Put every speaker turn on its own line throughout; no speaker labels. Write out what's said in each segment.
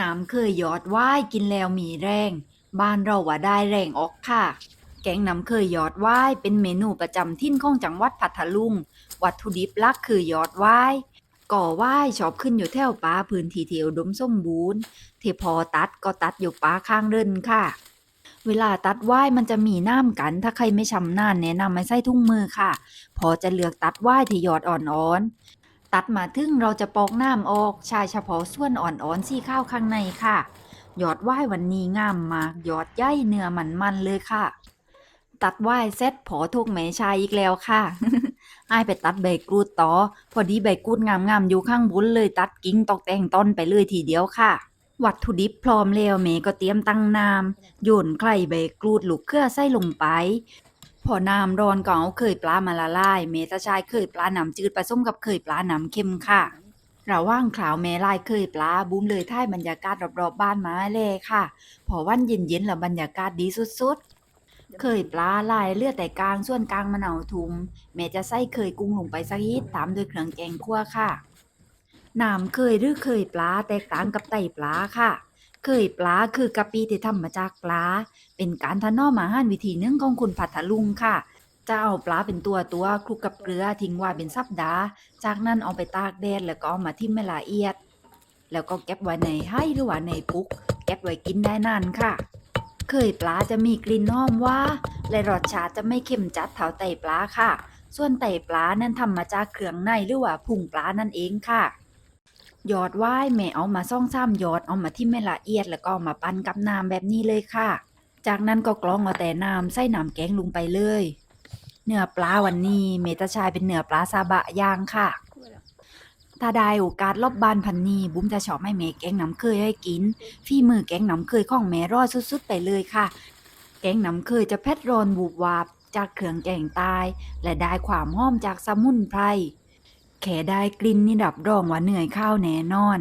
น้ำเคยยอดว่ายกินแล้วมีแรง บ้านเราว่าได้แรงออกค่ะ แกงน้ำเคยยอดว่ายเป็นเมนูประจำถิ่นของจังหวัดพัทลุง วัตถุดิบหลักคือยอดว่ายก่อว่ายชอบขึ้นอยู่แถวป่าพื้นที่ที่อุดมส้มบูรณ์ที่พอตัดก็ตัดอยู่ป่าข้างเดินค่ะ เวลาตัดว่ายมันจะมีน้ำกัน ถ้าใครไม่ชำนาญแนะนำให้ใส่ถุงมือค่ะ พอจะเลือกตัดว่ายที่ยอดอ่อนๆ ตัดมาถึงเราจะปอกน้ำออกชายเฉพาะส่วนอ่อนๆสี่ข้าวข้างในค่ะหยอดว่ายวันนี้งามมากหยอดใย่เนื้อมันๆเลยค่ะ ตัดว่ายเซ็ตพอทุกแม่ชายอีกแล้วค่ะอ้ายไปตัดใบกรูดต่อ พอดีใบกรูดงามๆอยู่ข้างบนเลยตัดกิ่งตอกแต่งต้นไปเลยทีเดียวค่ะ วัตถุดิบพร้อมแล้วเมก็เตรียมตั้งน้ำโยนไข่ใบกรูดลูกเครือใส่ลงไป พอน้ำร้อนก็เอาเคยปลามาละลายเมจะใช้เคยปลาหนำจืดผสมกับเคยปลาหนำเค็มค่ะระว่างขาวแม่ลายเคยปลาบุ้มเลยท่ายบรรยากาศรอบๆบ้านมาเลยค่ะ พอวันเย็นๆแล้วบรรยากาศดีสุดๆ เคยปลาลายเลือดแต่กลางส่วนกลางมะนาวทุมแม่จะใส่เคยกุ้งลงไปสักนิดตามด้วยเครื่องแกงคั่วค่ะน้ำเคยหรือเคยปลาแตกต่างกับไตปลาค่ะ เคยปลาคือกะปิที่ทำมาจากปลา เป็นการถนอมอาหารวิธีนึ่งของคุณพัทลุงค่ะ จะเอาปลาเป็นตัวตัวคลุกกับเกลือทิ้งไว้เป็นสัปดาห์ จากนั้นเอาไปตากแดดแล้วก็เอามาทิ่มให้ละเอียด แล้วก็เก็บไว้ในให้หรือว่าในปุก เก็บไว้กินได้นานค่ะ เคยปลาจะมีกลิ่นหอมว่าและรสชาติจะไม่เค็มจัดเท่าไตปลาค่ะ ส่วนไตปลานั้นทำมาจากเครื่องในหรือว่าพุงปลานั่นเองค่ะ หยอดว่ายแม่เอามาซ่องซ้ำหยอดเอามาที่ไม่ละเอียดแล้วก็เอามาปั้นกับน้ำแบบนี้เลยค่ะ จากนั้นก็กรองเอาแต่น้ำใส่น้ำแกงลงไปเลย เนื้อปลาวันนี้เมตาชายเป็นเนื้อปลาซาบะย่างค่ะ ถ้าได้โอกาสรอบบานพันนีบุ้มจะชอบให้แม่แกงน้ำเคยให้กินฝีมือแกงน้ำเคยของแม่รอดสุดๆไปเลยค่ะ แกงน้ำเคยจะเผ็ดรอนบูบวาบจากเครื่องแกงตาย และได้ความหอมจากสมุนไพร แค่ได้กลิ่นนี่ดับรองว่าเหนื่อยข้าวแน่นอน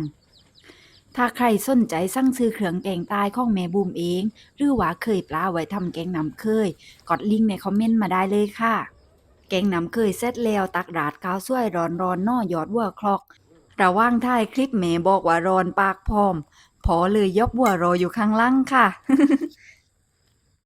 ถ้าใครสนใจสั่งซื้อเครื่องแกงใตายของแม่บูมเอง หรือว่าเคยปลาไว้ทำแกงน้ำเคย กดลิงก์ในคอมเมนต์มาได้เลยค่ะ แกงน้ำเคยเสร็จแล้วตักราดข้าวสวยร้อนๆนน่อยอดวัวคลอก ระว่างท้ายคลิปเมย์บอกว่าร้อนปากพร้อม พอเลยยบวัวรออยู่ข้างล่างค่ะ